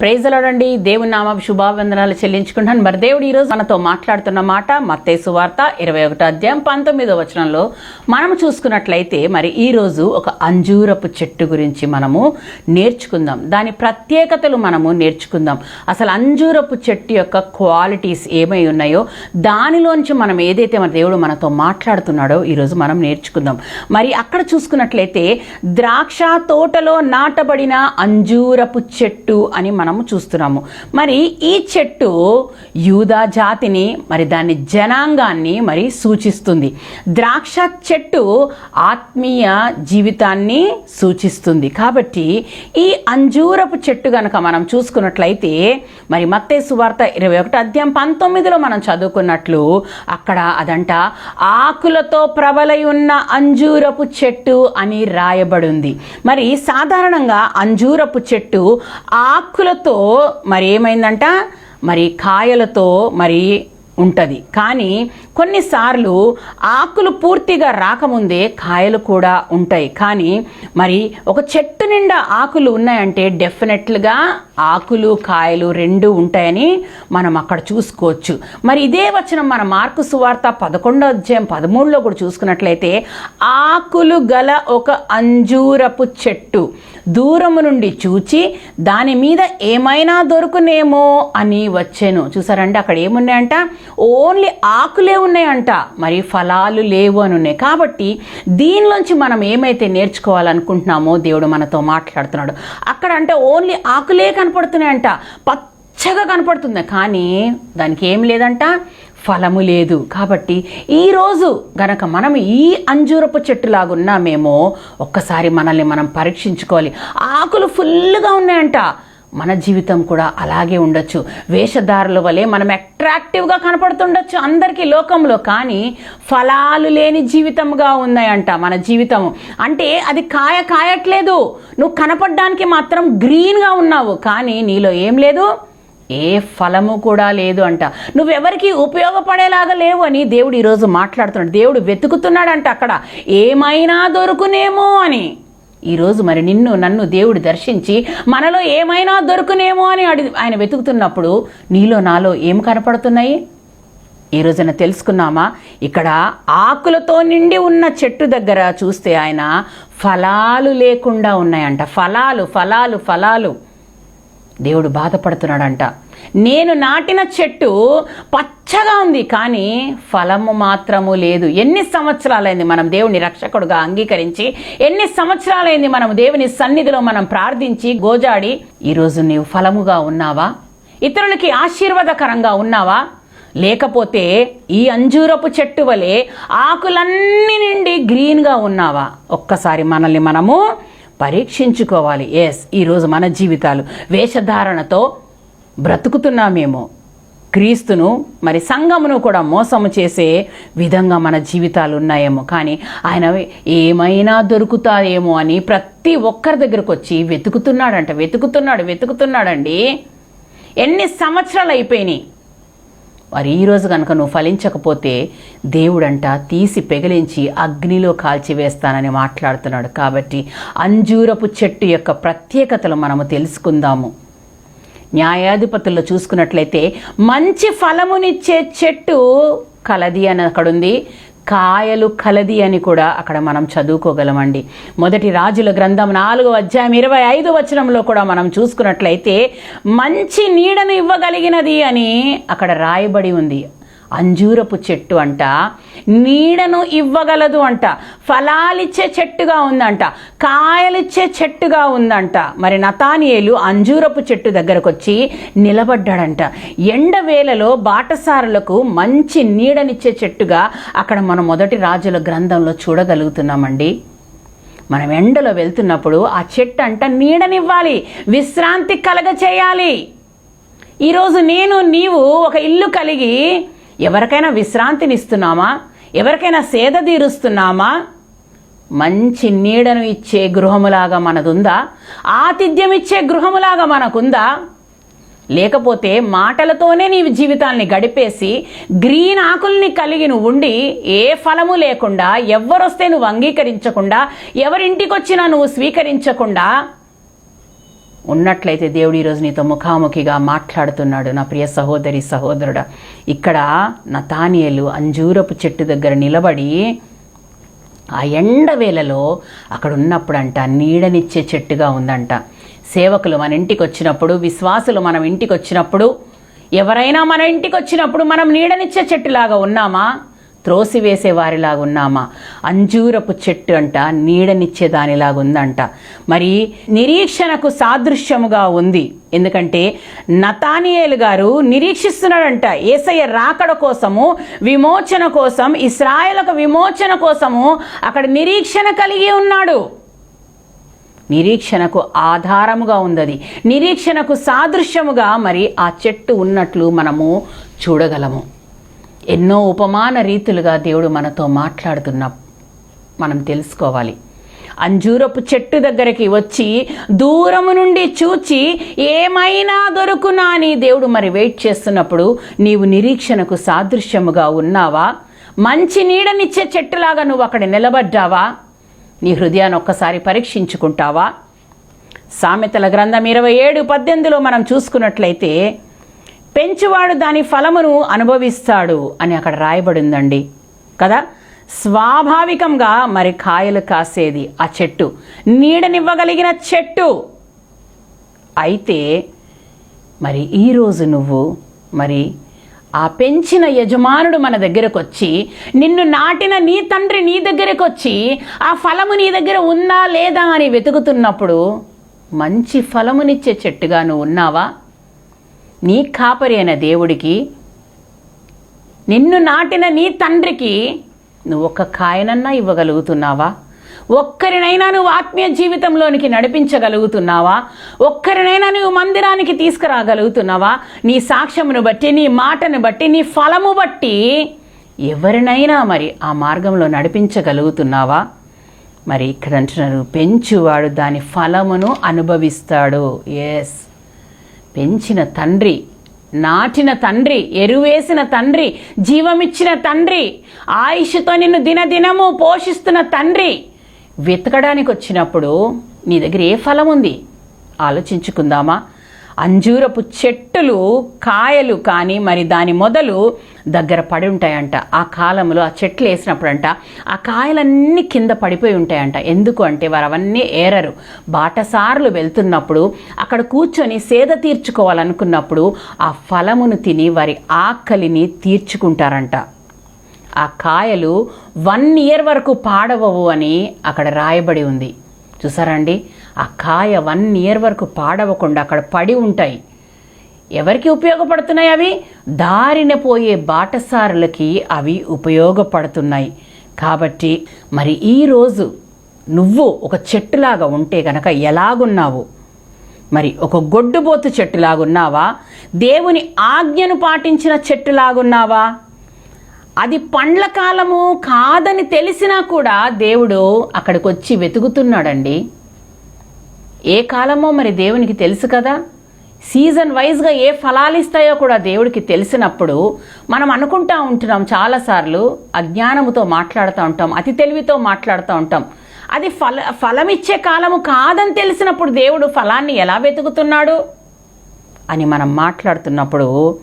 ప్రైజలాడండి దేవుని నామ శుభావందనాలు చెల్లించుకుంటాను మరి దేవుడు ఈరోజు మనతో మాట్లాడుతున్న మాట మత్తేసు వార్త ఇరవై ఒకటో అధ్యాయం పంతొమ్మిదో వచనంలో మనం చూసుకున్నట్లయితే మరి ఈరోజు ఒక అంజూరపు చెట్టు గురించి మనము నేర్చుకుందాం. దాని ప్రత్యేకతలు మనము నేర్చుకుందాం. అసలు అంజూరపు చెట్టు యొక్క క్వాలిటీస్ ఏమై ఉన్నాయో దానిలోంచి మనం ఏదైతే మన దేవుడు మనతో మాట్లాడుతున్నాడో ఈరోజు మనం నేర్చుకుందాం. మరి అక్కడ చూసుకున్నట్లయితే ద్రాక్ష తోటలో నాటబడిన అంజూరపు చెట్టు అని మనము చూస్తున్నాము. మరి ఈ చెట్టు యూదా జాతిని మరి దాని జనాంగాన్ని మరి సూచిస్తుంది. ద్రాక్ష చెట్టు ఆత్మీయ జీవితాన్ని సూచిస్తుంది. కాబట్టి ఈ అంజూరపు చెట్టు గనక మనం చూసుకున్నట్లయితే మరి మత్తే సువార్త ఇరవై ఒకటి అధ్యాయం పంతొమ్మిదిలో మనం చదువుకున్నట్లు అక్కడ అదంట ఆకులతో ప్రబలై ఉన్న అంజూరపు చెట్టు అని రాయబడింది. మరి సాధారణంగా అంజూరపు చెట్టు ఆకులతో మరి ఏమైందంట? మరి కాయలతో మరి ఉంటుంది. కానీ కొన్నిసార్లు ఆకులు పూర్తిగా రాకముందే కాయలు కూడా ఉంటాయి. కానీ మరి ఒక చెట్టు నిండా ఆకులు ఉన్నాయంటే డెఫినెట్లుగా ఆకులు కాయలు రెండు ఉంటాయని మనం అక్కడ చూసుకోవచ్చు. మరి ఇదే వచ్చిన మన మార్కు సువార్త పదకొండో అధ్యాయం పదమూడులో కూడా చూసుకున్నట్లయితే ఆకులు గల ఒక అంజూరపు చెట్టు. దూరము నుండి చూచి దాని మీద ఏమైనా దొరుకునేమో అని వచ్చాను. చూసారంటే అక్కడ ఏమున్నాయంట? ఓన్లీ ఆకులే ఉన్నాయంట మరి ఫలాలు లేవు అని ఉన్నాయి కాబట్టి దీనిలోంచి మనం ఏమైతే నేర్చుకోవాలనుకుంటున్నామో దేవుడు మనతో మాట్లాడుతున్నాడు. అక్కడ అంటే ఓన్లీ ఆకులే కనపడుతున్నాయంట పచ్చగా కనపడుతుంది కానీ దానికి ఏం లేదంట? ఫలము లేదు. కాబట్టి ఈరోజు గనక మనం ఈ అంజూరపు చెట్టులాగా మేము ఒక్కసారి మనల్ని మనం పరీక్షించుకోవాలి. ఆకులు ఫుల్గా ఉన్నాయంట. మన జీవితం కూడా అలాగే ఉండొచ్చు. వేషధారుల వలె మనం అట్రాక్టివ్గా కనపడుతుండొచ్చు అందరికీ లోకంలో. కానీ ఫలాలు లేని జీవితంగా ఉన్నాయంట మన జీవితం అంటే అది కాయ కాయట్లేదు. నువ్వు కనపడడానికి మాత్రం గ్రీన్గా ఉన్నావు. కానీ నీలో ఏం లేదు? ఏ ఫలము కూడా లేదు అంట. నువ్వెవరికి ఉపయోగపడేలాగా లేవు అని దేవుడు ఈరోజు మాట్లాడుతున్నాడు. దేవుడు వెతుకుతున్నాడంట అక్కడ. ఏమైనా దొరుకునేమో అని. ఈరోజు మరి నిన్ను నన్ను దేవుడు దర్శించి మనలో ఏమైనా దొరుకునేమో అని అడి ఆయన వెతుకుతున్నప్పుడు నీలో నాలో ఏం కనపడుతున్నాయి? ఈ రోజున తెలుసుకున్నామా? ఇక్కడ ఆకులతో నిండి ఉన్న చెట్టు దగ్గర చూస్తే ఆయన ఫలాలు లేకుండా ఉన్నాయంట. ఫలాలు ఫలాలు ఫలాలు. దేవుడు బాధపడుతున్నాడంట. నేను నాటిన చెట్టు పచ్చగా ఉంది కానీ ఫలము మాత్రము లేదు. ఎన్ని సంవత్సరాలైంది మనం దేవుని రక్షకుడుగా అంగీకరించి ఎన్ని సంవత్సరాలైంది మనం దేవుని సన్నిధిలో మనం ప్రార్థించి గోజాడి ఈరోజు నీవు ఫలముగా ఉన్నావా? ఇతరులకి ఆశీర్వాదకరంగా ఉన్నావా? లేకపోతే ఈ అంజూరపు చెట్టు వలె ఆకులన్నీ నిండి గ్రీన్గా ఉన్నావా? ఒక్కసారి మనల్ని మనము పరీక్షించుకోవాలి. ఎస్ ఈరోజు మన జీవితాలు. వేషధారణతో బ్రతుకుతున్నామేమో. క్రీస్తును మరి సంఘమును కూడా మోసము చేసే విధంగా మన జీవితాలు ఉన్నాయేమో. కానీ ఆయన ఏమైనా దొరుకుతాయేమో అని ప్రతి ఒక్కరి దగ్గరకు వచ్చి వెతుకుతున్నాడంట వెతుకుతున్నాడు వెతుకుతున్నాడండి. ఎన్ని సంవత్సరాలు అయిపోయినాయి? మరి ఈరోజు కనుక నువ్వు ఫలించకపోతే దేవుడంట తీసి పెగిలించి అగ్నిలో కాల్చివేస్తానని మాట్లాడుతున్నాడు. కాబట్టి అంజూరపు చెట్టు యొక్క ప్రత్యేకతలు మనము తెలుసుకుందాము. న్యాయాధిపతుల్లో చూసుకున్నట్లయితే మంచి ఫలమునిచ్చే చెట్టు కలది అని అక్కడుంది. కాయలు కలది అని కూడా అక్కడ మనం చదువుకోగలమండి. మొదటి రాజుల గ్రంథం నాలుగో అధ్యాయం ఇరవై ఐదు వచనంలో కూడా మనం చూసుకున్నట్లయితే మంచి నీడను ఇవ్వగలిగినది అని అక్కడ రాయబడి ఉంది. అంజూరపు చెట్టు అంట నీడను ఇవ్వగలదు అంట ఫలాలిచ్చే చెట్టుగా ఉందంట కాయలిచ్చే చెట్టుగా ఉందంట. మరి నతానియేలు అంజూరపు చెట్టు దగ్గరకు వచ్చి నిలబడ్డాడంట ఎండవేళలో బాటసారులకు మంచి నీడనిచ్చే చెట్టుగా అక్కడ మనం మొదటి రాజుల గ్రంథంలో చూడగలుగుతున్నామండి. మనం ఎండలో వెళ్తున్నప్పుడు ఆ చెట్టు అంట నీడనివ్వాలి విశ్రాంతి కలగ చేయాలి ఈరోజు నేను నీవు ఒక ఇల్లు కలిగి ఎవరికైనా విశ్రాంతినిస్తున్నామా? ఎవరికైనా సేద తీరుస్తున్నామా? మంచి నీడను ఇచ్చే గృహములాగా మనదుందా? ఆతిథ్యం ఇచ్చే గృహములాగా మనకుందా? లేకపోతే మాటలతోనే నీవు జీవితాల్ని గడిపేసి గ్రీన్ ఆకుల్ని కలిగి నువ్వు ఉండి ఏ ఫలము లేకుండా ఎవరొస్తే నువ్వు అంగీకరించకుండా ఎవరింటికొచ్చినా నువ్వు స్వీకరించకుండా ఉన్నట్లయితే దేవుడు ఈరోజు నీతో ముఖాముఖిగా మాట్లాడుతున్నాడు. నా ప్రియ సహోదరి సహోదరుడా ఇక్కడ నతానియలు అంజూరపు చెట్టు దగ్గర నిలబడి ఆ ఎండ వేళలో అక్కడ ఉన్నప్పుడంట నీడనిచ్చే చెట్టుగా ఉందంట. సేవకులు మన ఇంటికి వచ్చినప్పుడు విశ్వాసులు మనం ఇంటికి వచ్చినప్పుడు ఎవరైనా మన ఇంటికి వచ్చినప్పుడు మనం నీడనిచ్చే చెట్టులాగా ఉన్నామా? త్రోసివేసేవారిలాగున్నామా? ఉన్నామా అంజూరపు చెట్టు అంట నీడనిచ్చే దానిలాగా ఉందంట మరి నిరీక్షణకు సాదృశ్యముగా ఉంది. ఎందుకంటే నతానియేలు గారు నిరీక్షిస్తున్నాడంట ఏసయ్య రాకడ కోసము విమోచన కోసం ఇస్రాయలకు విమోచన కోసము అక్కడ నిరీక్షణ కలిగి ఉన్నాడు. నిరీక్షణకు ఆధారముగా ఉందది. నిరీక్షణకు సాదృశ్యముగా మరి ఆ చెట్టు ఉన్నట్లు మనము చూడగలము. ఎన్నో ఉపమాన రీతులుగా దేవుడు మనతో మాట్లాడుతున్న మనం తెలుసుకోవాలి. అంజూరపు చెట్టు దగ్గరికి వచ్చి దూరము నుండి చూచి ఏమైనా దొరుకునా అని దేవుడు మరి వెయిట్ చేస్తున్నప్పుడు నీవు నిరీక్షణకు సాదృశ్యముగా ఉన్నావా? మంచి నీడనిచ్చే చెట్టులాగా నువ్వు అక్కడ నిలబడ్డావా? నీ హృదయాన్ని ఒక్కసారి పరీక్షించుకుంటావా? సామెతల గ్రంథం ఇరవై ఏడు పద్దెనిమిదిలో మనం చూసుకున్నట్లయితే పెంచువాడు దాని ఫలమును అనుభవిస్తాడు అని అక్కడ రాయబడిందండి. కదా? స్వాభావికంగా మరి కాయలు కాసేది ఆ చెట్టు. నీడనివ్వగలిగిన చెట్టు. అయితే మరి ఈరోజు నువ్వు మరి ఆ పెంచిన యజమానుడు మన దగ్గరకు వచ్చి నిన్ను నాటిన నీ తండ్రి నీ దగ్గరకు వచ్చి ఆ ఫలము నీ దగ్గర ఉందా లేదా అని వెతుకుతున్నప్పుడు మంచి ఫలమునిచ్చే చెట్టుగా నువ్వు ఉన్నావా? నీ కాపరి అయిన దేవుడికి నిన్ను నాటిన నీ తండ్రికి నువ్వు ఒక్క కాయనన్నా ఇవ్వగలుగుతున్నావా? ఒక్కరినైనా నువ్వు ఆత్మీయ జీవితంలోనికి నడిపించగలుగుతున్నావా? ఒక్కరినైనా నువ్వు మందిరానికి తీసుకురాగలుగుతున్నావా? నీ సాక్ష్యమును బట్టి నీ మాటను బట్టి నీ ఫలము బట్టి ఎవరినైనా మరి ఆ మార్గంలో నడిపించగలుగుతున్నావా? మరి ఇక్కడ అంటున్నారు పెంచువాడు దాని ఫలమును అనుభవిస్తాడు. ఎస్ పెంచిన తండ్రి నాటిన తండ్రి ఎరువేసిన తండ్రి జీవమిచ్చిన తండ్రి ఆయుష్తో నిన్ను దినదినము పోషిస్తున్న తండ్రి వెతకడానికి వచ్చినప్పుడు నీ దగ్గర ఏ ఫలం ఉంది ఆలోచించుకుందామా? అంజూరపు చెట్టులు కాయలు కానీ మరి దాని మొదలు దగ్గర పడి ఉంటాయంట. ఆ కాలంలో ఆ చెట్లు వేసినప్పుడంట ఆ కాయలన్నీ కింద పడిపోయి ఉంటాయంట. ఎందుకు అంటే వారు అవన్నీ ఏరరు. బాటసార్లు వెళ్తున్నప్పుడు అక్కడ కూర్చొని సేద తీర్చుకోవాలనుకున్నప్పుడు ఆ ఫలమును తిని వారి ఆకలిని తీర్చుకుంటారంట. ఆ కాయలు వన్ ఇయర్ వరకు పాడవవు అని అక్కడ రాయబడి ఉంది. చూసారండి ఆ కాయ వన్ ఇయర్ వరకు పాడవకుండా అక్కడ పడి ఉంటాయి. ఎవరికి ఉపయోగపడుతున్నాయి అవి? దారిన పోయే బాటసారులకి అవి ఉపయోగపడుతున్నాయి. కాబట్టి మరి ఈరోజు నువ్వు ఒక చెట్టులాగా ఉంటే గనక ఎలాగున్నావు? మరి ఒక గొడ్డుబోతు చెట్టులాగున్నావా? దేవుని ఆజ్ఞను పాటించిన చెట్టులాగున్నావా? అది పండ్ల కాలము కాదని తెలిసినా కూడా దేవుడు అక్కడికి వచ్చి వెతుకుతున్నాడండి. ఏ కాలమో మరి దేవునికి తెలుసు కదా? సీజన్ వైజ్గా ఏ ఫలాలు ఇస్తాయో కూడా దేవుడికి తెలిసినప్పుడు మనం అనుకుంటా ఉంటున్నాం చాలాసార్లు అజ్ఞానముతో మాట్లాడుతూ ఉంటాం అతి తెలివితో మాట్లాడుతూ ఉంటాం. అది ఫల ఫలమిచ్చే కాలము కాదని తెలిసినప్పుడు దేవుడు ఫలాన్ని ఎలా వెతుకుతున్నాడు? అని మనం మాట్లాడుతున్నప్పుడు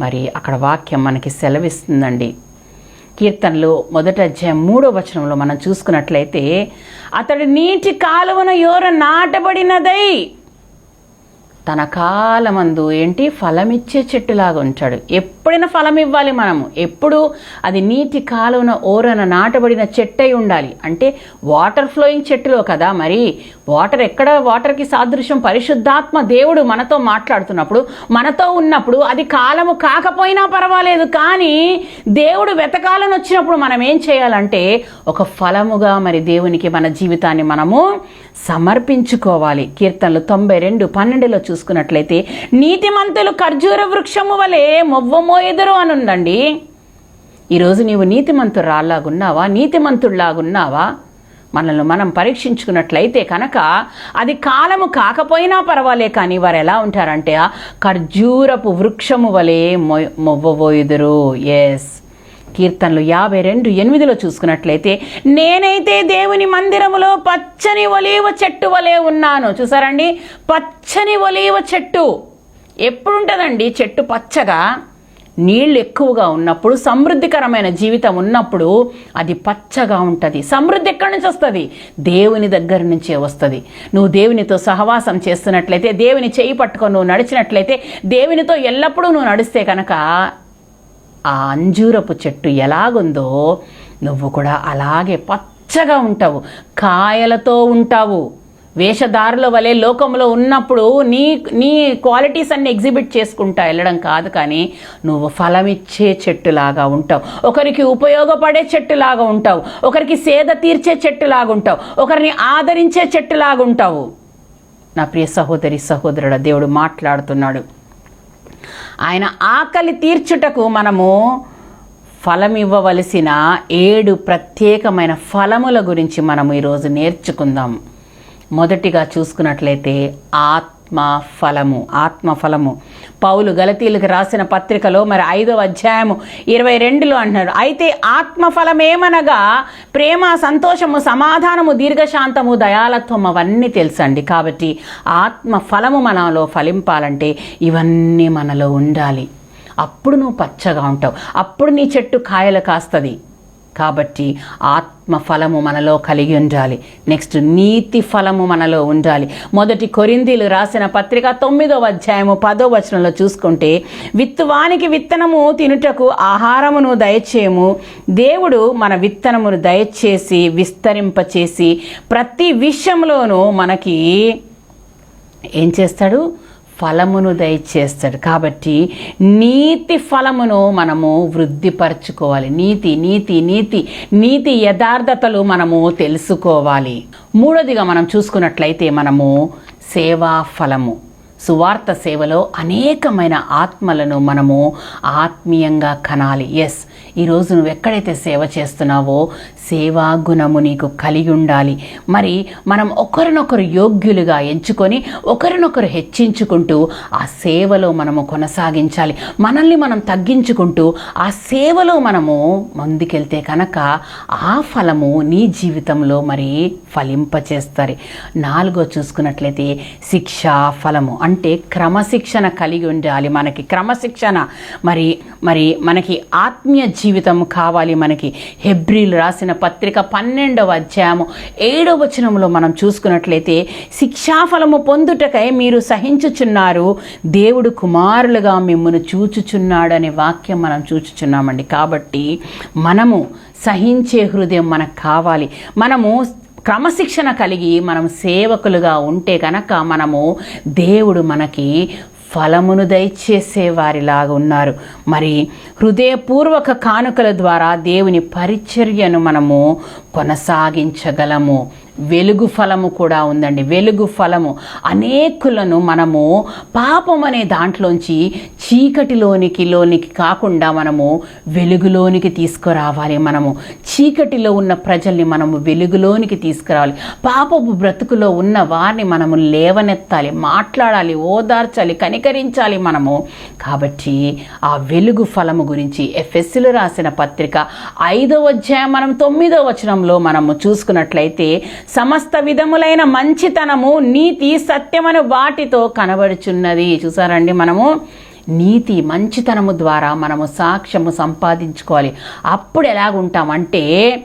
మరి అక్కడ వాక్యం మనకి సెలవిస్తుందండి. కీర్తనలు మొదట అధ్యాయం మూడో వచనంలో మనం చూసుకున్నట్లయితే అతడు నీటి కాలువను యోర నాటబడినదై. తన కాలమందు ఏంటి? ఫలమిచ్చే చెట్టులాగా ఉంటాడు ఎప్పుడైనా ఫలం ఇవ్వాలి మనము. ఎప్పుడు అది నీటి కాలువన ఓరన నాటబడిన చెట్టై ఉండాలి. అంటే వాటర్ ఫ్లోయింగ్ చెట్టులో కదా మరి. వాటర్ ఎక్కడ? వాటర్కి సాదృశ్యం పరిశుద్ధాత్మ దేవుడు మనతో మాట్లాడుతున్నప్పుడు మనతో ఉన్నప్పుడు అది కాలము కాకపోయినా పర్వాలేదు. కానీ దేవుడు వెతకాలని వచ్చినప్పుడు మనం ఏం చేయాలంటే ఒక ఫలముగా మరి దేవునికి మన జీవితాన్ని మనము సమర్పించుకోవాలి. కీర్తనలు తొంభై రెండు పన్నెండులో చూసుకున్నట్లయితే నీతిమంతులు ఖర్జూర వృక్షము వలె మొవ్వమోయెదురు అని ఉందండి ఈరోజు నీవు నీతిమంతురాలాగున్నావా నీతిమంతుడిలాగున్నావా మనల్ని మనం పరీక్షించుకున్నట్లయితే కనుక అది కాలము కాకపోయినా పర్వాలే కానీ వారు ఎలా ఉంటారంటే ఖర్జూరపు వృక్షము వలె మొ మొవ్వబోయుదురు ఎస్ కీర్తనలు యాభై రెండు ఎనిమిదిలో చూసుకున్నట్లయితే నేనైతే దేవుని మందిరములో పచ్చని ఒలీవ చెట్టు వలె ఉన్నాను. చూసారండి? పచ్చని ఒలీవ చెట్టు. ఎప్పుడుంటుందండి? చెట్టు పచ్చగా నీళ్ళు ఎక్కువగా ఉన్నప్పుడు సమృద్ధికరమైన జీవితం ఉన్నప్పుడు అది పచ్చగా ఉంటుంది. సమృద్ధి ఎక్కడి నుంచి వస్తుంది? దేవుని దగ్గర నుంచే వస్తుంది. నువ్వు దేవునితో సహవాసం చేస్తున్నట్లయితే దేవుని చేయి పట్టుకొని నువ్వు నడిచినట్లయితే దేవునితో ఎల్లప్పుడూ నువ్వు నడిస్తే కనుక ఆ అంజూరపు చెట్టు ఎలాగుందో నువ్వు కూడా అలాగే పచ్చగా ఉంటావు కాయలతో ఉంటావు. వేషధారుల వలె లోకంలో ఉన్నప్పుడు నీ నీ క్వాలిటీస్ అన్ని ఎగ్జిబిట్ చేసుకుంటా వెళ్ళడం కాదు కానీ నువ్వు ఫలమిచ్చే చెట్టులాగా ఉంటావు. ఒకరికి ఉపయోగపడే చెట్టులాగా ఉంటావు. ఒకరికి సేద తీర్చే చెట్టులాగా ఉంటావు. ఒకరిని ఆదరించే చెట్టులాగా ఉంటావు. నా ప్రియ సహోదరి సహోదరుడు దేవుడు మాట్లాడుతున్నాడు. ఆయన ఆకలి తీర్చుటకు మనము ఫలం ఇవ్వవలసిన ఏడు ప్రత్యేకమైన ఫలముల గురించి మనం ఈరోజు నేర్చుకుందాం. మొదటిగా చూసుకున్నట్లయితే ఆత్మ ఫలము ఆత్మ ఫలము పౌలు గలతీలకు రాసిన పత్రికలో మరి ఐదవ అధ్యాయము ఇరవై రెండులో అంటున్నాడు. అయితే ఆత్మఫలమేమనగా ప్రేమ సంతోషము సమాధానము దీర్ఘశాంతము దయాలత్వం అవన్నీ తెలుసండి. కాబట్టి ఆత్మ ఫలము మనలో ఫలింపాలంటే ఇవన్నీ మనలో ఉండాలి. అప్పుడు నువ్వు పచ్చగా ఉంటావు. అప్పుడు నీ చెట్టు కాయలు కాస్తుంది. కాబట్టి ఆత్మ ఫలము మనలో కలిగి ఉండాలి. నెక్స్ట్ నీతి ఫలము మనలో ఉండాలి. మొదటి కొరిందీలు రాసిన పత్రిక తొమ్మిదవ అధ్యాయము పదో వచనంలో చూసుకుంటే విత్తువానికి విత్తనము తినుటకు ఆహారమును దయచేయము. దేవుడు మన విత్తనమును దయచేసి విస్తరింపచేసి ప్రతి విషయంలోనూ మనకి ఏం చేస్తాడు? ఫలమును దయచేస్తాడు. కాబట్టి నీతి ఫలమును మనము వృద్ధిపరచుకోవాలి. నీతి నీతి నీతి నీతి యథార్థతలు మనము తెలుసుకోవాలి. మూడోదిగా మనం చూసుకున్నట్లయితే మనము సేవా ఫలము సువార్త సేవలో అనేకమైన ఆత్మలను మనము ఆత్మీయంగా కనాలి. ఎస్ ఈరోజు నువ్వు ఎక్కడైతే సేవ చేస్తున్నావో సేవా గుణము నీకు కలిగి ఉండాలి. మరి మనం ఒకరినొకరు యోగ్యులుగా ఎంచుకొని ఒకరినొకరు హెచ్చించుకుంటూ ఆ సేవలో మనము కొనసాగించాలి. మనల్ని మనం తగ్గించుకుంటూ ఆ సేవలో మనము ముందుకెళ్తే కనుక ఆ ఫలము నీ జీవితంలో మరి ఫలింపచేస్తారు. నాలుగో చూసుకున్నట్లయితే శిక్షా ఫలము. అంటే అంటే క్రమశిక్షణ కలిగి ఉండాలి మనకి. క్రమశిక్షణ మరి మరి మనకి ఆత్మీయ జీవితం కావాలి మనకి. హెబ్రిల్ రాసిన పత్రిక పన్నెండవ అధ్యాయము ఏడవ వచనంలో మనం చూసుకున్నట్లయితే శిక్షాఫలము పొందుటకై మీరు సహించుచున్నారు దేవుడు కుమారులుగా మిమ్మల్ని చూచుచున్నాడు అనే వాక్యం మనం చూచుచున్నామండి. కాబట్టి మనము సహించే హృదయం మనకు కావాలి. మనము క్రమశిక్షణ కలిగి మనం సేవకులుగా ఉంటే కనుక మనము దేవుడు మనకి ఫలమును దయచేసే వారిలాగా ఉన్నారు. మరి హృదయపూర్వక కానుకల ద్వారా దేవుని పరిచర్యను మనము కొనసాగించగలము. వెలుగు ఫలము కూడా ఉందండి. వెలుగు ఫలము. అనేకులను మనము పాపం అనే దాంట్లోంచి చీకటిలోనికి లోనికి కాకుండా మనము వెలుగులోనికి తీసుకురావాలి మనము. చీకటిలో ఉన్న ప్రజల్ని మనము వెలుగులోనికి తీసుకురావాలి. పాపపు బ్రతుకులో ఉన్న వారిని మనము లేవనెత్తాలి మాట్లాడాలి ఓదార్చాలి కనికరించాలి మనము. కాబట్టి ఆ వెలుగు ఫలము గురించి ఎఫ్ఎస్సిలో రాసిన పత్రిక ఐదవ అధ్యాయం మనం తొమ్మిదవ వచనంలో మనము చూసుకున్నట్లయితే సమస్త విధములైన మంచితనము నీతి సత్యమను వాటితో కనబడుచున్నది. చూసారండి మనము? నీతి మంచితనము ద్వారా మనము సాక్ష్యము సంపాదించుకోవాలి. అప్పుడు ఎలాగుంటామంటే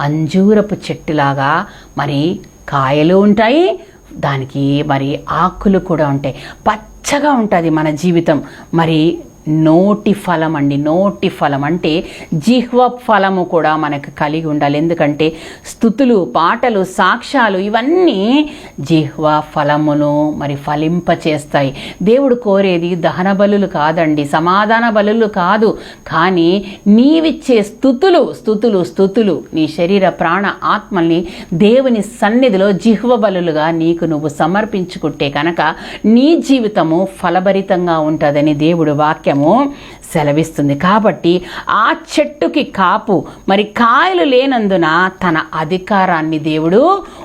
అంజూరపు చెట్టులాగా మరి కాయలు ఉంటాయి దానికి మరి ఆకులు కూడా ఉంటాయి. పచ్చగా ఉంటుంది మన జీవితం. మరి నోటి ఫలం అండి నోటి ఫలం. అంటే జిహ్వ ఫలము కూడా మనకు కలిగి ఉండాలి. ఎందుకంటే స్థుతులు పాటలు సాక్ష్యాలు ఇవన్నీ జిహ్వ ఫలమును మరి ఫలింపచేస్తాయి. దేవుడు కోరేది దహన బలులు కాదండి సమాధాన బలులు కాదు. కానీ నీవిచ్చే స్థుతులు స్థుతులు స్థుతులు నీ శరీర ప్రాణ ఆత్మల్ని దేవుని సన్నిధిలో జిహ్వ బలులుగా నీకు నువ్వు సమర్పించుకుంటే కనుక నీ జీవితము ఫలభరితంగా ఉంటుందని దేవుడు వాక్యం వాక్యము సెలవిస్తుంది. కాబట్టి ఆ చెట్టుకి కాపు మరి కాయలు లేనందున తన అధికారాన్ని దేవుడు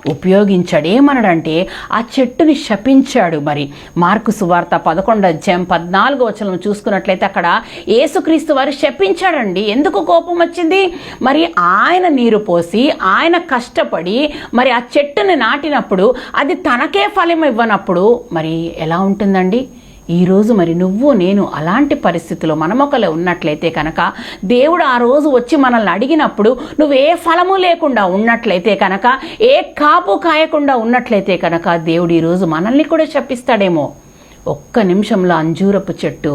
ఉపయోగించాడు ఏమన్నాడంటే ఆ చెట్టుని శపించాడు మరి. మార్కు సువార్త పదకొండు అధ్యాయం పద్నాలుగు వచనం చూసుకున్నట్లయితే అక్కడ ఏసుక్రీస్తు వారు శపించాడండి. ఎందుకు కోపం వచ్చింది? మరి ఆయన నీరు పోసి ఆయన కష్టపడి మరి ఆ చెట్టుని నాటినప్పుడు అది తనకే ఫలం ఇవ్వనప్పుడు మరి ఎలా ఉంటుందండి? ఈరోజు మరి నువ్వు నేను అలాంటి పరిస్థితిలో మనమొకలే ఉన్నట్లయితే కనుక దేవుడు ఆ రోజు వచ్చి మనల్ని అడిగినప్పుడు నువ్వు ఏ ఫలము లేకుండా ఉన్నట్లయితే కనుక ఏ కాపు కాయకుండా ఉన్నట్లయితే కనుక దేవుడు ఈరోజు మనల్ని కూడా చెప్పిస్తాడేమో ఒక్క నిమిషంలో అంజూరపు చెట్టు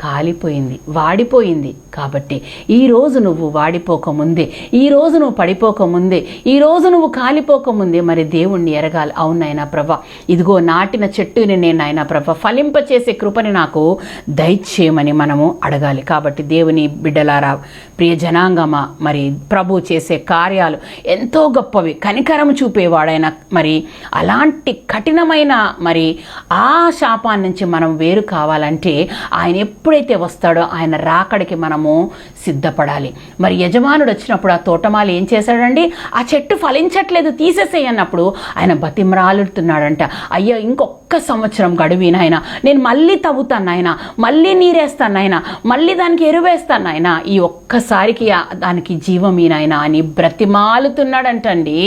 కాలిపోయింది వాడిపోయింది. కాబట్టి ఈరోజు నువ్వు వాడిపోకముందే ఈరోజు నువ్వు పడిపోకముందే ఈరోజు నువ్వు కాలిపోకముందే మరి దేవుణ్ణి ఎరగాలి. అవునాయన ప్రభ. ఇదిగో నాటిన చెట్టుని నేను ఆయన ప్రభ ఫలింపచేసే కృపని నాకు దయచేయమని మనము అడగాలి. కాబట్టి దేవుని బిడ్డలారా ప్రియ జనాంగమ మరి ప్రభు చేసే కార్యాలు ఎంతో గొప్పవి. కనికరం చూపేవాడైన మరి అలాంటి కఠినమైన మరి ఆ శాపాన్ని నుంచి మనం వేరు కావాలంటే ఆయన ఎప్పుడైతే వస్తాడో ఆయన రాకడికి మనము సిద్ధపడాలి. మరి యజమానుడు వచ్చినప్పుడు ఆ తోటమాలి ఏం చేశాడండి? ఆ చెట్టు ఫలించట్లేదు తీసేసేయి అన్నప్పుడు ఆయన బతిమరాలుతున్నాడంట. అయ్యో ఇంకొక సంవత్సరం గడువి నాయన నేను మళ్ళీ తవ్వుతాను ఆయన మళ్ళీ నీరేస్తాను ఆయన మళ్ళీ దానికి ఎరువేస్తాను ఆయన ఈ ఒక్క ఒక్కసారికి దానికి జీవం నాయన అని బ్రతిమాలుతున్నాడంటండి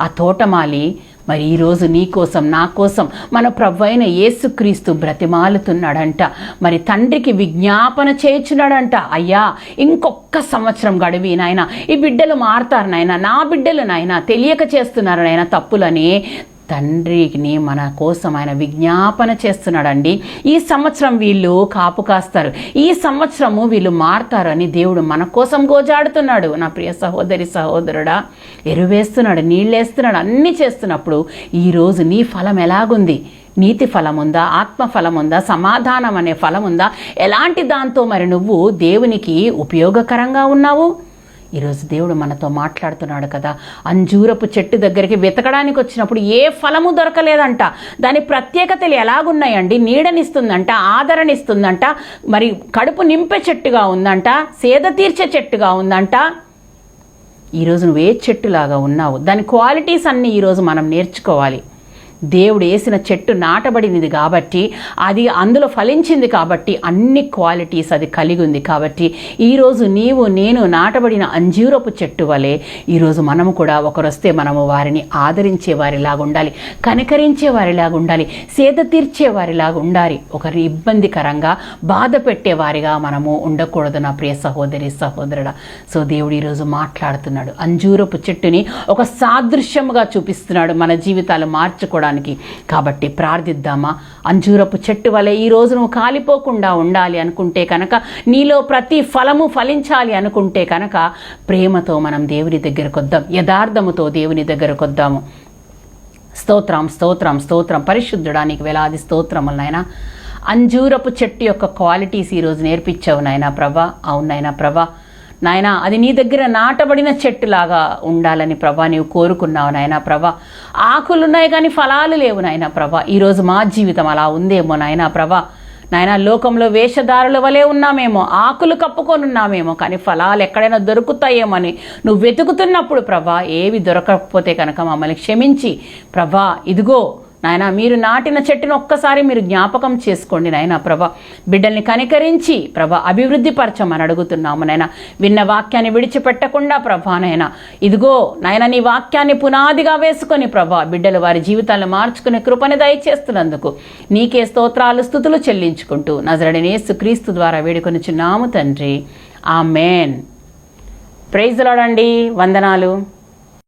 ఆ తోటమాలి. మరి ఈరోజు నీ కోసం నా కోసం మన ప్రభు అయిన యేసుక్రీస్తు బ్రతిమాలుతున్నాడంట. మరి తండ్రికి విజ్ఞాపన చేయించున్నాడంట. అయ్యా ఇంకొక సంవత్సరం గడివి నాయన. ఈ బిడ్డలు మారుతారు నాయన. నా బిడ్డలు నాయన తెలియక చేస్తున్నారు నాయన తప్పులని. తండ్రిని మన కోసం ఆయన విజ్ఞాపన చేస్తున్నాడండి. ఈ సంవత్సరం వీళ్ళు కాపు కాస్తారు. ఈ సంవత్సరము వీళ్ళు మారుతారు అని దేవుడు మన కోసం గోజాడుతున్నాడు. నా ప్రియ సహోదరి సహోదరుడా ఎరువేస్తున్నాడు నీళ్ళేస్తున్నాడు అన్నీ చేస్తున్నప్పుడు ఈరోజు నీ ఫలం ఎలాగుంది? నీతి ఫలం ఉందా ఆత్మ ఫలం ఉందా సమాధానం అనే ఫలం ఉందా ఎలాంటి దాంతో మరి నువ్వు దేవునికి ఉపయోగకరంగా ఉన్నావు? ఈరోజు దేవుడు మనతో మాట్లాడుతున్నాడు కదా. అంజూరపు చెట్టు దగ్గరికి వెతకడానికి వచ్చినప్పుడు ఏ ఫలము దొరకలేదంట. దాని ప్రత్యేకతలు ఎలాగున్నాయండి? నీడనిస్తుందంట ఆదరణిస్తుందంట మరి కడుపు నింపే చెట్టుగా ఉందంట సేద తీర్చే చెట్టుగా ఉందంట. ఈరోజు నువ్వు ఏ చెట్టులాగా ఉన్నావు? దాని క్వాలిటీస్ అన్నీ ఈరోజు మనం నేర్చుకోవాలి. దేవుడు వేసిన చెట్టు నాటబడినది కాబట్టి అది అందులో ఫలించింది కాబట్టి అన్ని క్వాలిటీస్ అది కలిగి ఉంది కాబట్టి ఈరోజు నీవు నేను నాటబడిన అంజూరపు చెట్టు వలె ఈరోజు మనము కూడా ఒకరు వస్తే మనము వారిని ఆదరించే వారిలాగా ఉండాలి కనికరించే వారిలాగా ఉండాలి సేద తీర్చే వారిలాగా ఉండాలి ఒకరిని ఇబ్బందికరంగా బాధ పెట్టే వారిగా మనము ఉండకూడదు నా ప్రియ సహోదరి సహోదరుడా. సో దేవుడు ఈరోజు మాట్లాడుతున్నాడు. అంజూరపు చెట్టుని ఒక సాదృశ్యముగా చూపిస్తున్నాడు. మన జీవితాలు మార్చుకోవడానికి కాబట్టి ప్రార్థిద్దామా? అంజూరపు చెట్టు వలె ఈ రోజును నువ్వు కాలిపోకుండా ఉండాలి అనుకుంటే కనుక నీలో ప్రతి ఫలము ఫలించాలి అనుకుంటే కనుక ప్రేమతో మనం దేవుని దగ్గరకు వద్దాం. యథార్థముతో దేవుని దగ్గరకు వద్దాము స్తోత్రం స్తోత్రం స్తోత్రం. పరిశుద్ధుడానికి వేలాది స్తోత్రములు నాయన. అంజూరపు చెట్టు యొక్క క్వాలిటీస్ ఈరోజు నేర్పించావు నాయన ప్రభా. అవును ప్రభా. నాయన అది నీ దగ్గర నాటబడిన చెట్టులాగా ఉండాలని ప్రభా నీవు కోరుకున్నావు నాయన ప్రభా. ఆకులున్నాయి కానీ ఫలాలు లేవు నాయన ప్రభా. ఈరోజు మా జీవితం అలా ఉందేమో నాయన ప్రభా. నాయన లోకంలో వేషధారుల వలె ఉన్నామేమో ఆకులు కప్పుకొని ఉన్నామేమో కానీ ఫలాలు ఎక్కడైనా దొరుకుతాయేమని నువ్వు వెతుకుతున్నప్పుడు ప్రభా ఏవి దొరకకపోతే కనుక మమ్మల్ని క్షమించి. ప్రభా ఇదిగో నాయన మీరు నాటిన చెట్టును ఒక్కసారి మీరు జ్ఞాపకం చేసుకోండి నాయన ప్రభ. బిడ్డల్ని కనికరించి ప్రభ అభివృద్ధి పరచమని అడుగుతున్నాము నాయన. విన్న వాక్యాన్ని విడిచిపెట్టకుండా ప్రభా నాయన. ఇదిగో నాయన నీ వాక్యాన్ని పునాదిగా వేసుకొని ప్రభా బిడ్డలు వారి జీవితాలను మార్చుకునే కృపని దయచేస్తున్నందుకు నీకే స్తోత్రాలు స్థుతులు చెల్లించుకుంటూ నజరడినేసు క్రీస్తు ద్వారా వేడుకొని చున్నాము తండ్రి. ఆ మేన్ ప్రైజ్ లాడండి. వందనాలు.